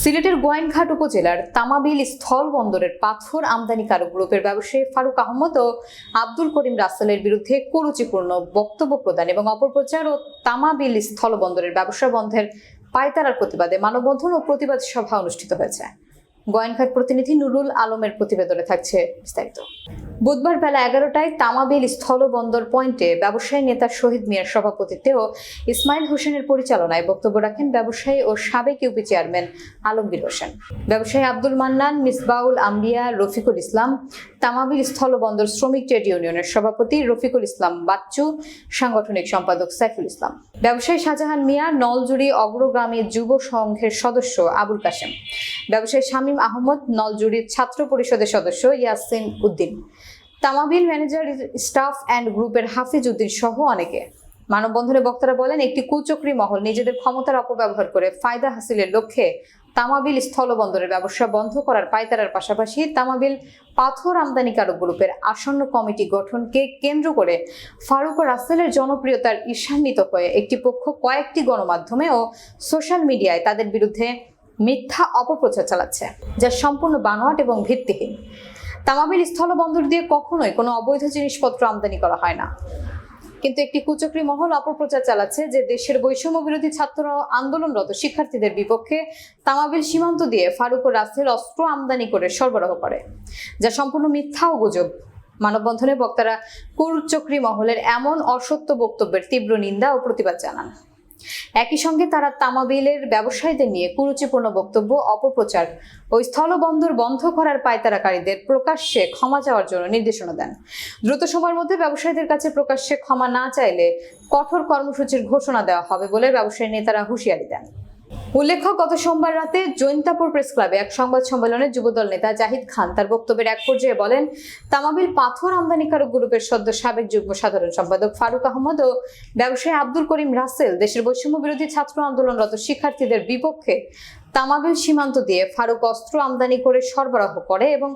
সিলেটের গোয়াইনঘাট উপজেলার তামাবিল স্থল বন্দরের পাথর আমদানিকারক গ্রুপের ব্যবসায়ী ফারুক আহমদ ও আব্দুল করিম রাসেলের বিরুদ্ধে কুরুচিপূর্ণ বক্তব্য প্রদান এবং অপপ্রচার ও তামাবিল স্থল বন্দরের ব্যবসা বন্ধের পায়তারার প্রতিবাদে মানববন্ধন ও প্রতিবাদ সভা অনুষ্ঠিত হয়েছে। গোয়াইনঘাট প্রতিনিধি নুরুল আলমের প্রতিবেদনে থাকছে বিস্তারিত। বুধবার বেলা এগারোটায় তামাবিল স্থলবন্দর পয়েন্টে ব্যবসায়ী নেতা শহীদ মিয়ার সভাপতিত্বে ও ইসমাইল হোসেনের পরিচালনায় বক্তব্য রাখেন ব্যবসায়ী ও সাবেক ইউপি চেয়ারম্যান আলমগীর হোসেন। ব্যবসায়ী আব্দুল মান্নান, মিসবাউল আম্বিয়া, রফিকুল ইসলাম, তামাবিল স্থলবন্দর শ্রমিক ট্রেড ইউনিয়নের সভাপতি রফিকুল ইসলাম বাচ্চু, সাংগঠনিক সম্পাদক সাইফুল ইসলাম। ব্যবসায়ী শাহজাহান মিয়া নলজুড়ি অগ্রগামী যুব সংঘের সদস্য আবুল কাশেম। ব্যবসায়ী শামীম আহমদ নলজুড়ির ছাত্র পরিষদের সদস্য Yasin Uddin. Tamabil manager staff and গ্রুপের হাফিজ উদ্দিন সহ অনেকে। মানববন্ধনে বক্তারা বলেন, একটি কুচক্রী মহল নিজেদের ক্ষমতার অপব্যবহার করে ফায়দা হাসিলের লক্ষ্যে তামাবিল স্থলবন্দরের ব্যবসা বন্ধ করার পায়তারার পাশাপাশি তামাবিল পাথর আমদানিকারক গ্রুপের আসন্ন কমিটি গঠনকে কেন্দ্র করে ফারুক ও রাসেলের জনপ্রিয়তার ঈর্ষান্বিত হয়ে একটি পক্ষ কয়েকটি গণমাধ্যমে ও সোশ্যাল মিডিয়ায় তাদের বিরুদ্ধে মিথ্যা অপপ্রচার চালাচ্ছে, যা সম্পূর্ণ বানোয়াট এবং ভিত্তিহীন। তামাবিল স্থলবন্দর দিয়ে কখনোই কোনো অবৈধ জিনিসপত্র আমদানি করা হয় না। কিন্তু একটি কুচক্রী মহল অপপ্রচার চালাচ্ছে যে দেশের বৈষম্য বিরোধী ছাত্র আন্দোলনরত শিক্ষার্থীদের বিপক্ষে তামাবিল সীমান্ত দিয়ে ফারুক ও রাসেল অস্ত্র আমদানি করে সরবরাহ করে, যা সম্পূর্ণ মিথ্যা ও গুজব। মানববন্ধনে বক্তারা কুচক্রী মহলের এমন অসত্য বক্তব্যের তীব্র নিন্দা ও প্রতিবাদ জানান। একই সঙ্গে তারা তামাবিলের ব্যবসায়ীদের নিয়ে কুরুচিপূর্ণ বক্তব্য, অপপ্রচার ও স্থলবন্দর বন্ধ করার পায়তারাকারীদের প্রকাশ্যে ক্ষমা চাওয়ার জন্য নির্দেশনা দেন। দ্রুত সময়ের মধ্যে ব্যবসায়ীদের কাছে প্রকাশ্যে ক্ষমা না চাইলে কঠোর কর্মসূচির ঘোষণা দেওয়া হবে বলে ব্যবসায়ী নেতারা হুঁশিয়ারি দেন। উল্লেখ্য, গত সোমবার রাতে জৈন্তাপুর প্রেস ক্লাবে এক সংবাদ সম্মেলনে যুবদল নেতা জাহিদ খান তার বক্তব্যের এক পর্যায়ে বলেন, তামাবিল পাথর আমদানিকারক গ্রুপের সদ্য সাবেক যুগ্ম সাধারণ সম্পাদক ফারুক আহমদ ও ব্যবসায়ী আব্দুল করিম রাসেল দেশের বৈষম্য বিরোধী ছাত্র আন্দোলনরত শিক্ষার্থীদের বিপক্ষে তামাবিল সীমান্ত দিয়ে ফারুক অস্ত্র আমদানি করে সরবরাহ করে এবং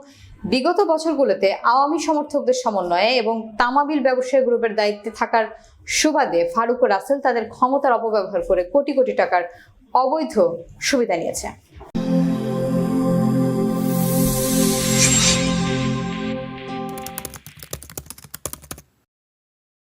বিগত বছরগুলোতে আওয়ামী সমর্থকদের সমন্বয়ে এবং তামাবিল ব্যবসায়ী গ্রুপের দায়িত্বে থাকার সুবাদে ফারুক ও রাসেল তাদের ক্ষমতার অপব্যবহার করে কোটি কোটি টাকার অবৈধ সুবিধা নিয়েছে।